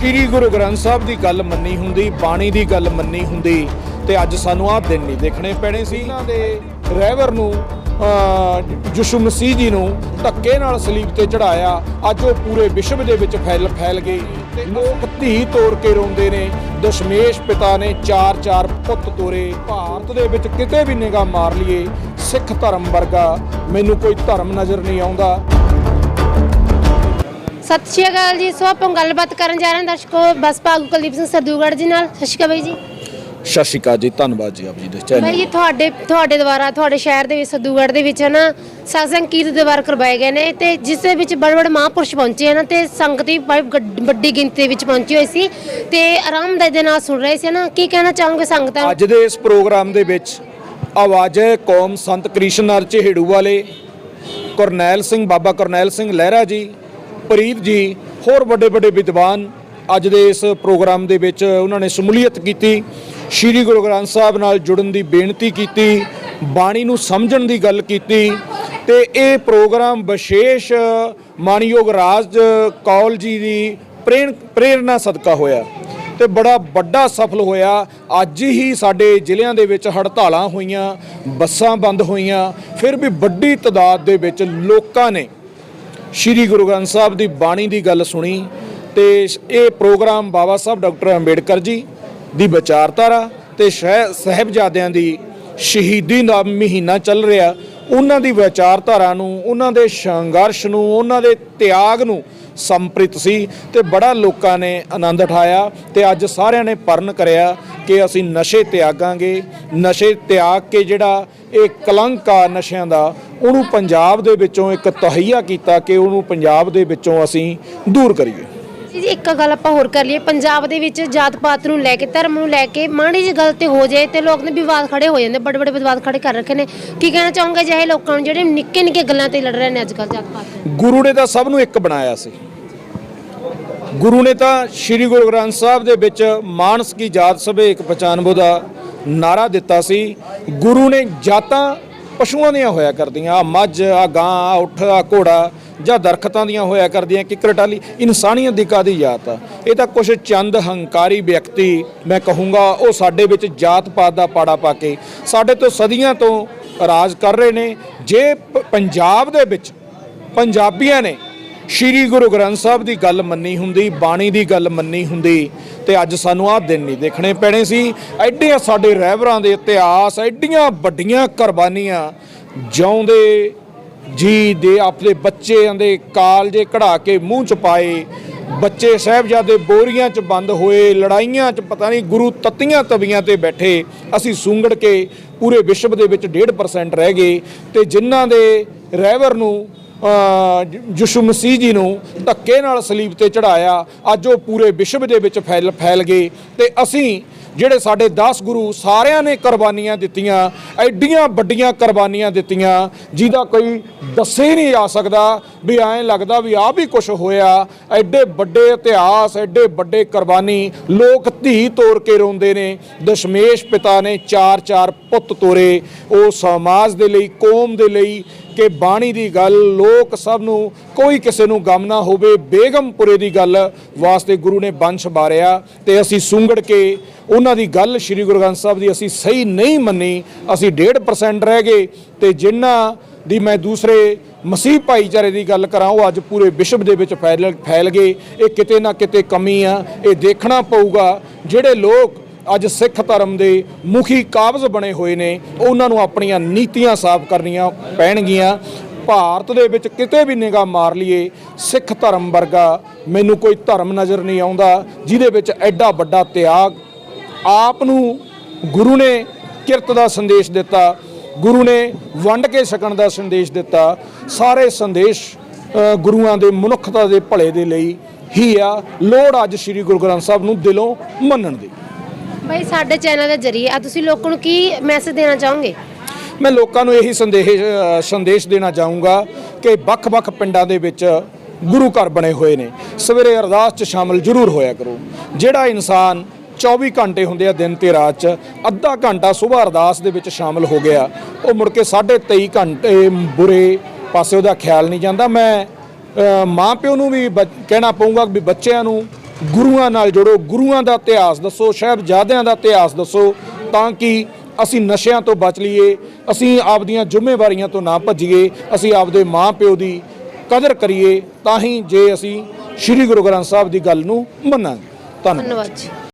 ਸ੍ਰੀ ਗੁਰੂ ਗ੍ਰੰਥ ਸਾਹਿਬ ਦੀ ਗੱਲ ਮੰਨੀ ਹੁੰਦੀ ਬਾਣੀ ਦੀ ਗੱਲ ਮੰਨੀ ਹੁੰਦੀ ਤੇ ਅੱਜ ਸਾਨੂੰ ਆਹ ਦਿਨ ਨਹੀਂ ਦੇਖਣੇ ਪੈਣੇ ਸੀ। ਇਹਨਾਂ ਦੇ ਰਹਿਵਰ ਨੂੰ ਅਹ, ਯਿਸੂ ਮਸੀਹ ਜੀ ਨੂੰ ਧੱਕੇ ਨਾਲ ਸਲੀਬ ਤੇ ਚੜਾਇਆ। ਅੱਜ ਉਹ ਪੂਰੇ ਵਿਸ਼ਵ ਦੇ ਵਿੱਚ ਫੈਲ ਫੈਲ ਗਈ ਤੇ ਲੋਕ ਧੀ ਤੋੜ ਕੇ ਰੋਂਦੇ ਨੇ ਦਸ਼ਮੇਸ਼ ਪਿਤਾ ਨੇ ਚਾਰ ਚਾਰ ਪੁੱਤ ਤੋਰੇ। ਭਾਰਤ ਦੇ ਵਿੱਚ ਕਿਤੇ ਵੀ ਨਿਗਾਹ ਮਾਰ ਲਈਏ ਸਿੱਖ ਧਰਮ ਵਰਗਾ ਮੈਨੂੰ ਕੋਈ ਧਰਮ ਨਜ਼ਰ ਨਹੀਂ ਆਉਂਦਾ। ਸਤਿ ਸ਼੍ਰੀ ਅਕਾਲ ਜੀ ਸੋ ਆਪਾਂ ਗੱਲਬਾਤ ਕਰਨ ਜਾ ਰਹੇ ਹਾਂ ਦਰਸ਼ਕੋ ਬਸਪਾ ਆਗੂ ਕੁਲਦੀਪ ਸਿੰਘ ਸਰਦੂਗੜ੍ਹ ਜੀ ਨਾਲ। ਸਤਿ ਸ਼੍ਰੀ ਅਕਾਲ ਬਾਈ ਜੀ। ਸਤਿ ਸ਼੍ਰੀ ਅਕਾਲ ਜੀ ਧੰਨਵਾਦ ਜੀ ਆਪ ਜੀ ਦੇ ਬਾਈ ਚੈਨਲ ਜੀ ਤੁਹਾਡੇ ਤੁਹਾਡੇ ਦੁਆਰਾ ਤੁਹਾਡੇ ਸ਼ਹਿਰ ਦੇ ਵਿੱਚ ਸਰਦੂਗੜ੍ਹ ਦੇ ਵਿੱਚ ਨਾ ਸਾਸੰਗ ਕੀਰਤ ਦੇ ਵਾਰ ਕਰਵਾਏ ਗਏ ਨੇ ਤੇ ਜਿਸ ਦੇ ਵਿੱਚ ਬੜੇ ਬੜੇ ਮਹਾਂਪੁਰਸ਼ ਪਹੁੰਚੇ ਹਨ ਤੇ ਸੰਗਤ ਵੱਡੀ ਗਿਣਤੀ ਵਿੱਚ ਪਹੁੰਚੀ ਹੋਈ ਸੀ ਤੇ ਆਰਾਮਦਾਇਕ ਦੇ ਨਾਲ ਸੁਣ ਰਹੇ ਸੀ ਨਾ ਕੀ ਕਹਿਣਾ ਚਾਹੋਗੇ ਸੰਗਤਾਂ ਨੂੰ? ਅੱਜ ਦੇ ਇਸ ਪ੍ਰੋਗਰਾਮ ਦੇ ਵਿੱਚ ਆਵਾਜ਼ੇ ਕੌਮ ਸੰਤ ਕ੍ਰਿਸ਼ਨਰ ਚਿਹੜੂ ਵਾਲੇ ਕਰਨੈਲ ਸਿੰਘ ਬਾਬਾ ਕਰਨੈਲ ਸਿੰਘ ਲਹਿਰਾ ਜੀ ਪ੍ਰੀਤ ਜੀ, ਹੋਰ ਵੱਡੇ ਵੱਡੇ ਵਿਦਵਾਨ ਅੱਜ ਦੇ ਇਸ ਪ੍ਰੋਗਰਾਮ ਦੇ ਵਿੱਚ ਉਹਨਾਂ ਨੇ ਸ਼ਮੂਲੀਅਤ ਕੀਤੀ। ਸ੍ਰੀ ਗੁਰੂ ਗ੍ਰੰਥ ਸਾਹਿਬ ਨਾਲ ਜੁੜਨ ਦੀ ਬੇਨਤੀ ਕੀਤੀ, ਬਾਣੀ ਨੂੰ ਸਮਝਣ ਦੀ ਗੱਲ ਕੀਤੀ ਤੇ ਇਹ ਪ੍ਰੋਗਰਾਮ ਵਿਸ਼ੇਸ਼ ਮਾਨਯੋਗ ਰਾਜ ਕੌਲ ਜੀ ਦੀ ਪ੍ਰੇਣ- ਪ੍ਰੇਰਣਾ ਸਦਕਾ ਹੋਇਆ ਤੇ ਬੜਾ ਵੱਡਾ ਸਫਲ ਹੋਇਆ। ਅੱਜ ਹੀ ਸਾਡੇ ਜ਼ਿਲ੍ਹਿਆਂ ਦੇ ਵਿੱਚ ਹੜਤਾਲਾਂ ਹੋਈਆਂ, ਬੱਸਾਂ ਬੰਦ ਹੋਈਆਂ, ਫਿਰ ਵੀ ਵੱਡੀ ਤਾਦਾਦ ਦੇ ਵਿੱਚ ਲੋਕਾਂ ਨੇ ਸ਼੍ਰੀ ਗੁਰੂ ਗ੍ਰੰਥ ਸਾਹਿਬ ਦੀ ਬਾਣੀ ਦੀ ਗੱਲ ਸੁਣੀ ਤੇ ਇਹ ਪ੍ਰੋਗਰਾਮ ਬਾਬਾ ਸਾਹਿਬ ਡਾਕਟਰ ਅੰਬੇਡਕਰ ਜੀ ਦੀ ਵਿਚਾਰਧਾਰਾ ਤੇ ਸ਼ਹਿ- ਸਾਹਿਬਜ਼ਾਦਿਆਂ ਦੀ ਸ਼ਹੀਦੀ ਦਾ ਮਹੀਨਾ ਚੱਲ ਰਿਹਾ। ਉਹਨਾਂ ਦੀ ਵਿਚਾਰਧਾਰਾ ਨੂੰ, ਉਹਨਾਂ ਦੇ ਸੰਘਰਸ਼ ਨੂੰ, ਉਹਨਾਂ ਦੇ ਤਿਆਗ ਨੂੰ ਸੰਪ੍ਰਿਤ ਸੀ ਤੇ ਬੜਾ ਲੋਕਾਂ ਨੇ ਆਨੰਦ ਉਠਾਇਆ ਤੇ ਅੱਜ ਸਾਰਿਆਂ ਨੇ ਪਰਨ ਕਰਿਆ ਕਿ ਅਸੀਂ ਨਸ਼ੇ ਤਿਆਗਾਂਗੇ ਨਸ਼ੇ ਤਿਆਗ ਕੇ ਜਿਹੜਾ ਇਹ ਕਲੰਕ ਆ ਨਸ਼ਿਆਂ ਦਾ ਉਹਨੂੰ ਪੰਜਾਬ ਦੇ ਵਿੱਚੋਂ ਇੱਕ ਤਹਈਆ ਕੀਤਾ ਕਿ ਉਹਨੂੰ ਪੰਜਾਬ ਦੇ ਵਿੱਚੋਂ ਅਸੀਂ ਦੂਰ ਕਰੀਏ। ਜੀ ਇੱਕ ਗੱਲ ਆਪਾਂ ਹੋਰ ਕਰ ਲਈਏ। ਪੰਜਾਬ ਦੇ ਵਿੱਚ ਜਾਤ ਪਾਤ ਨੂੰ ਲੈ ਕੇ ਧਰਮ ਨੂੰ ਲੈ ਕੇ ਮਾੜੀ ਜਿਹੀ ਗੱਲ ਤੇ ਹੋ ਜਾਏ ਤੇ ਲੋਕ ਨੇ ਵਿਵਾਦ ਖੜੇ ਹੋ ਜਾਂਦੇ ਬੜੇ ਬੜੇ ਵਿਵਾਦ ਖੜੇ ਕਰ ਰੱਖੇ ਨੇ। ਕੀ ਕਹਿਣਾ ਚਾਹੋਗੇ ਜਿਹੇ ਲੋਕਾਂ ਨੂੰ ਜਿਹੜੇ ਨਿੱਕੇ ਨਿੱਕੇ ਗੱਲਾਂ ਤੇ ਲੜ ਰਹੇ ਨੇ ਅੱਜ ਕੱਲ੍ਹ ਜਾਤ ਪਾਤ? ਗੁਰੂ ਨੇ ਤਾਂ ਸਭ ਨੂੰ ਇੱਕ ਬਣਾਇਆ ਸੀ। ਗੁਰੂ ਨੇ ਤਾਂ ਸ੍ਰੀ ਗੁਰੂ ਗ੍ਰੰਥ ਸਾਹਿਬ ਦੇ ਵਿੱਚ ਮਾਨਸ ਕੀ ਜਾਤ ਸਭੇ ਇੱਕ 95 ਦਾ ਨਾਰਾ ਦਿੱਤਾ ਸੀ। ਗੁਰੂ ਨੇ ਜਾਤਾਂ ਪਸ਼ੂਆਂ ਦੀਆਂ ਹੋਇਆ ਕਰਦੀਆਂ ਆ ਮੱਝ ਆ ਗਾਂ ਆ ਉੱਠ ਆ ਘੋੜਾ ਜਾਂ ਦਰਖਤਾਂ ਦੀਆਂ ਹੋਇਆ ਕਰਦੀਆਂ, ਕਿੱਕਰ ਟਾਲੀ ਇਨਸਾਨੀਅਤ ਦੀ ਕਾਦੀ ਜਾਤ ਆ? ਇਹ ਤਾਂ ਕੁਝ ਚੰਦ ਹੰਕਾਰੀ ਵਿਅਕਤੀ, ਮੈਂ ਕਹੂੰਗਾ, ਉਹ ਸਾਡੇ ਵਿੱਚ ਜਾਤ ਪਾਤ ਦਾ ਪਾੜਾ ਪਾ ਕੇ ਸਾਡੇ ਤੋਂ ਸਦੀਆਂ ਤੋਂ ਰਾਜ ਕਰ ਰਹੇ ਨੇ। ਜੇ ਪ- ਪੰਜਾਬ ਦੇ ਵਿੱਚ ਪੰਜਾਬੀਆਂ ਨੇ ਸ੍ਰੀ ਗੁਰੂ ਗ੍ਰੰਥ ਸਾਹਿਬ ਦੀ ਗੱਲ ਮੰਨੀ ਹੁੰਦੀ, ਬਾਣੀ ਦੀ ਗੱਲ ਮੰਨੀ ਹੁੰਦੀ, ਤੇ ਅੱਜ ਸਾਨੂੰ ਆਹ ਦਿਨ ਨਹੀਂ ਦੇਖਣੇ ਪੈਣੇ ਸੀ। ਐਡੇ ਸਾਡੇ ਰਹਿਬਰਾਂ ਦੇ ਇਤਿਹਾਸ, ਐਡੀਆਂ ਵੱਡੀਆਂ ਕੁਰਬਾਨੀਆਂ, ਜਿਉਂਦੇ ਜੀ ਦੇ ਆਪਣੇ ਬੱਚਿਆਂ ਦੇ ਕਾਲਜੇ ਕਢਾ ਕੇ ਮੂੰਹ ਚ ਪਾਏ, ਬੱਚੇ ਸਾਹਿਬਜ਼ਾਦੇ ਬੋਰੀਆਂ ਚ ਬੰਦ ਹੋਏ, ਲੜਾਈਆਂ ਚ ਪਤਾ ਨਹੀਂ ਗੁਰੂ ਤਤੀਆਂ ਤਵੀਆਂ ਤੇ ਬੈਠੇ, ਅਸੀਂ ਸੁੰਗੜ ਕੇ ਪੂਰੇ ਵਿਸ਼ਵ ਦੇ ਵਿੱਚ 1.5% ਰਹਿ ਗਏ, ਤੇ ਜਿਨ੍ਹਾਂ ਦੇ ਰਹਿਬਰ ਨੂੰ ਯਿਸੂ ਮਸੀਹ ਜੀ ਨੂੰ ਧੱਕੇ ਨਾਲ ਸਲੀਬ ਤੇ ਚੜਾਇਆ। ਅੱਜ ਉਹ ਪੂਰੇ ਵਿਸ਼ਵ ਦੇ ਵਿੱਚ ਫੈਲ ਫੈਲ ਗਏ। ਤੇ ਅਸੀਂ ਜਿਹੜੇ ਸਾਡੇ 10 ਗੁਰੂ ਸਾਰਿਆਂ ਨੇ ਕੁਰਬਾਨੀਆਂ ਦਿੱਤੀਆਂ, ਐਡੀਆਂ ਵੱਡੀਆਂ ਕੁਰਬਾਨੀਆਂ ਦਿੱਤੀਆਂ, ਜਿਹਦਾ ਕੋਈ ਦੱਸੇ ਨਹੀਂ ਜਾ ਸਕਦਾ ਵੀ ਐਂ ਲੱਗਦਾ ਵੀ ਆਹ ਵੀ ਕੁਝ ਹੋਇਆ। ਐਡੇ ਵੱਡੇ ਇਤਿਹਾਸ, ਐਡੇ ਵੱਡੇ ਕੁਰਬਾਨੀ, ਲੋਕ ਧੀ ਤੋੜ ਕੇ ਰੋਂਦੇ ਨੇ, ਦਸ਼ਮੇਸ਼ ਪਿਤਾ ਨੇ ਚਾਰ ਚਾਰ ਪੁੱਤ ਤੋਰੇ। ਉਹ ਸਮਾਜ ਦੇ ਲਈ, ਕੌਮ ਦੇ ਲਈ ਕਿ ਬਾਣੀ ਦੀ ਗੱਲ, ਲੋਕ ਸਭ ਨੂੰ ਕੋਈ ਕਿਸੇ ਨੂੰ ਗਮ ਨਾ ਹੋਵੇ। ਬੇਗਮਪੁਰੇ ਦੀ ਗੱਲ ਵਾਸਤੇ ਗੁਰੂ ਨੇ ਬੰਸ਼ ਬਾਰਿਆ ਤੇ ਅਸੀਂ ਸੁੰਗੜ ਕੇ ਉਹਨਾਂ ਦੀ ਗੱਲ ਸ੍ਰੀ ਗੁਰੂ ਗ੍ਰੰਥ ਸਾਹਿਬ ਦੀ ਅਸੀਂ ਸਹੀ ਨਹੀਂ ਮੰਨੀ। ਅਸੀਂ 1.5% ਰਹਿ ਗਏ ਤੇ ਜਿਨ੍ਹਾਂ ਦੀ ਮੈਂ ਦੂਸਰੇ ਮਸੀਹ ਭਾਈਚਾਰੇ ਦੀ ਗੱਲ ਕਰਾਂ, ਉਹ ਅੱਜ ਪੂਰੇ ਵਿਸ਼ਵ ਦੇ ਵਿੱਚ ਫੈਲ ਫੈਲ ਗਏ। ਇਹ ਕਿਤੇ ਨਾ ਕਿਤੇ ਕਮੀ ਆ, ਇਹ ਦੇਖਣਾ ਪਊਗਾ। ਜਿਹੜੇ ਲੋਕ ਅੱਜ ਸਿੱਖ ਧਰਮ ਦੇ ਮੁਖੀ ਕਾਬਜ਼ ਬਣੇ ਹੋਏ ਨੇ। ਉਹਨਾਂ ਨੂੰ ਆਪਣੀਆਂ ਨੀਤੀਆਂ ਸਾਫ਼ ਕਰਨੀਆਂ ਪੈਣਗੀਆਂ। ਭਾਰਤ ਦੇ ਵਿੱਚ ਕਿਤੇ ਵੀ ਨਿਗਾਹ ਮਾਰ ਲਈਏ, ਸਿੱਖ ਧਰਮ ਵਰਗਾ ਮੈਨੂੰ ਕੋਈ ਧਰਮ ਨਜ਼ਰ ਨਹੀਂ ਆਉਂਦਾ, ਜਿਹਦੇ ਵਿੱਚ ਐਡਾ ਵੱਡਾ ਤਿਆਗ। ਆਪ ਨੂੰ ਗੁਰੂ ਨੇ ਕਿਰਤ ਦਾ ਸੰਦੇਸ਼ ਦਿੱਤਾ, ਗੁਰੂ ਨੇ ਵੰਡ ਕੇ ਛਕਣ ਦਾ ਸੰਦੇਸ਼ ਦਿੱਤਾ। ਸਾਰੇ ਸੰਦੇਸ਼ ਗੁਰੂਆਂ ਦੇ ਮਨੁੱਖਤਾ ਦੇ ਭਲੇ ਦੇ ਲਈ ਹੀ ਆ। ਲੋੜ ਅੱਜ ਸ੍ਰੀ ਗੁਰੂ ਗ੍ਰੰਥ ਸਾਹਿਬ ਨੂੰ ਦਿਲੋਂ ਮੰਨਣ ਦੀ। ਭਾਈ ਸਾਡੇ ਚੈਨਲ ਦੇ ਜ਼ਰੀਏ, ਆ ਤੁਸੀਂ ਲੋਕਾਂ ਨੂੰ ਕੀ ਮੈਸੇਜ ਦੇਣਾ ਚਾਹੋਗੇ? ਮੈਂ ਲੋਕਾਂ ਨੂੰ ਇਹੀ ਸੰਦੇਸ਼ ਸੰਦੇਸ਼ ਦੇਣਾ ਚਾਹੂੰਗਾ ਕਿ ਵੱਖ-ਵੱਖ ਪਿੰਡਾਂ ਦੇ ਵਿੱਚ ਗੁਰੂ ਘਰ ਬਣੇ ਹੋਏ ਨੇ। ਸਵੇਰੇ ਅਰਦਾਸ 'ਚ ਸ਼ਾਮਲ ਜ਼ਰੂਰ ਹੋਇਆ ਕਰੋ। ਜਿਹੜਾ ਇਨਸਾਨ 24 ਘੰਟੇ ਹੁੰਦੇ ਆ ਦਿਨ ਤੇ ਰਾਤ 'ਚ, ਅੱਧਾ ਘੰਟਾ ਸਵੇਰ ਅਰਦਾਸ ਦੇ ਵਿੱਚ ਸ਼ਾਮਲ ਹੋ ਗਿਆ, ਉਹ ਮੁੜ ਕੇ 23.5 ਘੰਟੇ ਬੁਰੇ ਪਾਸੇ ਉਹਦਾ ਖਿਆਲ ਨਹੀਂ ਜਾਂਦਾ। ਮੈਂ ਮਾਂ ਪਿਓ ਨੂੰ ਵੀ ਬ- ਕਹਿਣਾ ਪਊਗਾ ਵੀ ਬੱਚਿਆਂ ਨੂੰ ਗੁਰੂਆਂ ਨਾਲ ਜੁੜੋ, ਗੁਰੂਆਂ ਦਾ ਇਤਿਹਾਸ ਦੱਸੋ, ਸਾਹਿਬਜ਼ਾਦਿਆਂ ਦਾ ਇਤਿਹਾਸ ਦੱਸੋ, ਤਾਂ ਕਿ ਅਸੀਂ ਨਸ਼ਿਆਂ ਤੋਂ ਬਚ ਲਈਏ, ਅਸੀਂ ਆਪਦੀਆਂ ਜ਼ਿੰਮੇਵਾਰੀਆਂ ਤੋਂ ਨਾ ਭੱਜੀਏ, ਅਸੀਂ ਆਪਦੇ ਮਾਂ ਪਿਓ ਦੀ ਕਦਰ ਕਰੀਏ, ਤਾਂ ਹੀ ਜੇ ਅਸੀਂ ਸ੍ਰੀ ਗੁਰੂ ਗ੍ਰੰਥ ਸਾਹਿਬ ਦੀ ਗੱਲ ਨੂੰ ਮੰਨਾਂਗੇ। ਧੰਨਵਾਦ।